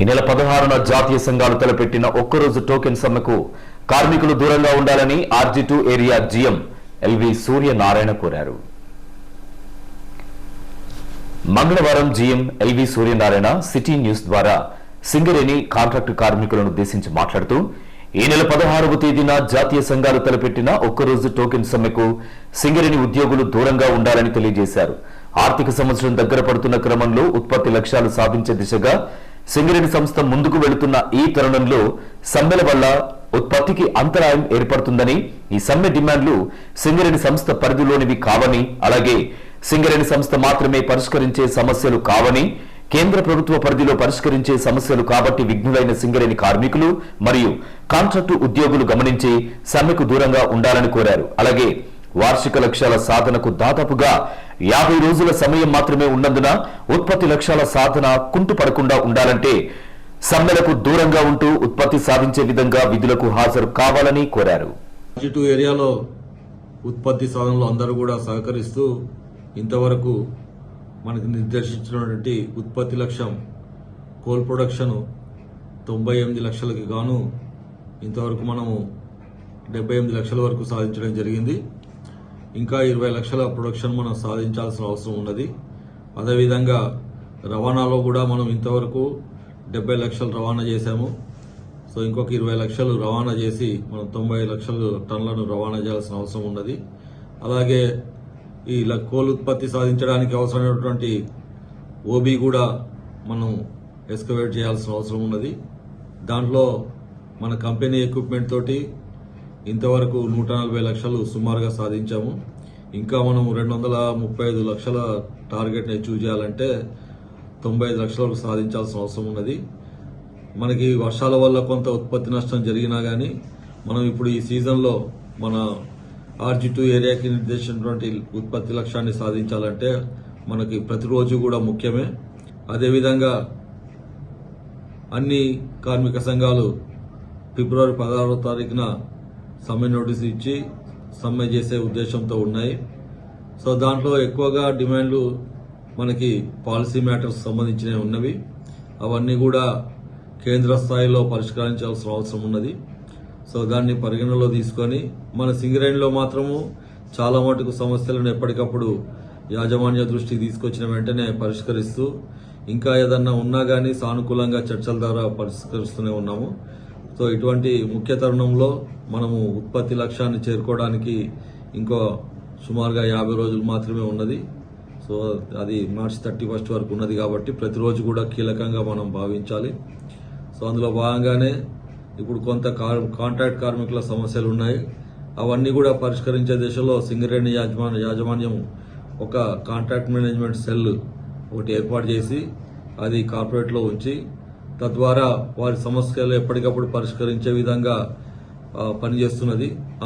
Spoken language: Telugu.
ఈ నెల పదహారున జాతీయ సంఘాలు తలపెట్టిన ఒక్కరోజు టోకెన్ సమ్మెకు కార్మికులు దూరంగా ఉండాలని RG two area GM LV Suryanarayana కోరారు. మంగళవారం GM LV Suryanarayana city news ద్వారా సింగరేణి కాంట్రాక్టు కార్మికులను ఉద్దేశించి మాట్లాడుతూ ఈ నెల పదహారవ తేదీన జాతీయ సంఘాలు తలపెట్టిన ఒక్కరోజు టోకెన్ సమ్మెకు సింగరేణి ఉద్యోగులు దూరంగా ఉండాలని తెలియజేశారు. ఆర్థిక సంవత్సరం దగ్గర పడుతున్న క్రమంలో ఉత్పత్తి లక్ష్యాలు సాధించే దిశగా సింగరేణి సంస్థ ముందుకు వెళుతున్న ఈ తరుణంలో సమ్మెల వల్ల ఉత్పత్తికి అంతరాయం ఏర్పడుతుందని ఈ సమ్మె డిమాండ్లు సింగరేణి సంస్థ పరిధిలోనివి కావని అలాగే సింగరేణి సంస్థ మాత్రమే పరిష్కరించే సమస్యలు కావని కేంద్ర ప్రభుత్వ పరిధిలో పరిష్కరించే సమస్యలు కాబట్టి విఘ్నులైన సింగరేణి కార్మికులు మరియు కాంట్రాక్టు ఉద్యోగులు గమనించి సమ్మెకు దూరంగా ఉండాలని కోరారు. అలాగే వార్షిక లక్ష్యాల సాధనకు దాదాపుగా యాభై రోజుల సమయం మాత్రమే ఉన్నందున ఉత్పత్తి లక్ష్యాల సాధన కుంటుపడకుండా ఉండాలంటే సమ్మెలకు దూరంగా ఉంటూ ఉత్పత్తి సాధించే విధంగా విధులకు హాజరు కావాలని కోరారు. ఏరియాలో ఉత్పత్తి సాధనలో అందరూ కూడా సహకరిస్తూ ఇంతవరకు మనకు నిర్దేశించినటువంటి ఉత్పత్తి లక్ష్యం కోల్ ప్రొడక్షన్ తొంభై ఎనిమిది లక్షలకి గాను ఇంతవరకు మనము డెబ్బై ఎనిమిది లక్షల వరకు సాధించడం జరిగింది. ఇంకా ఇరవై లక్షల ప్రొడక్షన్ మనం సాధించాల్సిన అవసరం ఉన్నది. అదేవిధంగా రవాణాలో కూడా మనం ఇంతవరకు డెబ్బై లక్షలు రవాణా చేశాము. సో ఇంకొక ఇరవై లక్షలు రవాణా చేసి మనం తొంభై లక్షలు టన్నులను రవాణా చేయాల్సిన అవసరం ఉన్నది. అలాగే ఈ ల- కోల్ ఉత్పత్తి సాధించడానికి అవసరమైనటువంటి ఓబీ కూడా మనం ఎస్కవేట్ చేయాల్సిన అవసరం ఉన్నది. దాంట్లో మన కంపెనీ ఎక్విప్మెంట్ తోటి ఇంతవరకు నూట నలభై లక్షలు సుమారుగా సాధించాము. ఇంకా మనం రెండు వందల ముప్పై ఐదు లక్షల టార్గెట్ని అచీవ్ చేయాలంటే తొంభై ఐదు లక్షల వరకు సాధించాల్సిన అవసరం ఉన్నది. మనకి వర్షాల వల్ల కొంత ఉత్పత్తి నష్టం జరిగినా కానీ మనం ఇప్పుడు ఈ సీజన్లో మన ఆర్జీ టూ ఏరియాకి నిర్దేశించినటువంటి ఉత్పత్తి లక్ష్యాన్ని సాధించాలంటే మనకి ప్రతిరోజు కూడా ముఖ్యమే. అదేవిధంగా అన్ని కార్మిక సంఘాలు ఫిబ్రవరి పదహారవ తారీఖున సమ్మె నోటీసు ఇచ్చి సమ్మె చేసే ఉద్దేశంతో ఉన్నాయి. సో దాంట్లో ఎక్కువగా డిమాండ్లు మనకి పాలసీ మ్యాటర్స్ సంబంధించినవి ఉన్నవి. అవన్నీ కూడా కేంద్ర స్థాయిలో పరిష్కరించాల్సిన అవసరం ఉన్నది. సో దాన్ని పరిగణలో తీసుకొని మన సింగరేణిలో మాత్రము చాలా మటుకు సమస్యలను ఎప్పటికప్పుడు యాజమాన్య దృష్టికి తీసుకొచ్చిన వెంటనే పరిష్కరిస్తూ ఇంకా ఏదన్నా ఉన్నా కానీ సానుకూలంగా చర్చల ద్వారా పరిష్కరిస్తూనే ఉన్నాము. సో ఇటువంటి ముఖ్య తరుణంలో మనము ఉత్పత్తి లక్ష్యాన్ని చేరుకోవడానికి ఇంకో సుమారుగా యాభై రోజులు మాత్రమే ఉన్నది. సో అది మార్చ్ థర్టీ ఫస్ట్ వరకు ఉన్నది కాబట్టి ప్రతిరోజు కూడా కీలకంగా మనం భావించాలి. సో అందులో భాగంగానే ఇప్పుడు కొంత కార్ కాంట్రాక్ట్ కార్మికుల సమస్యలు ఉన్నాయి అవన్నీ కూడా పరిష్కరించే దిశలో సింగరేణి యాజమాన్య యాజమాన్యం ఒక కాంట్రాక్ట్ మేనేజ్మెంట్ సెల్ ఒకటి ఏర్పాటు చేసి అది కార్పొరేట్లో ఉంచి తద్వారా వారి సమస్యలు ఎప్పటికప్పుడు పరిష్కరించే విధంగా ఆ, పనిచేస్తున్నది.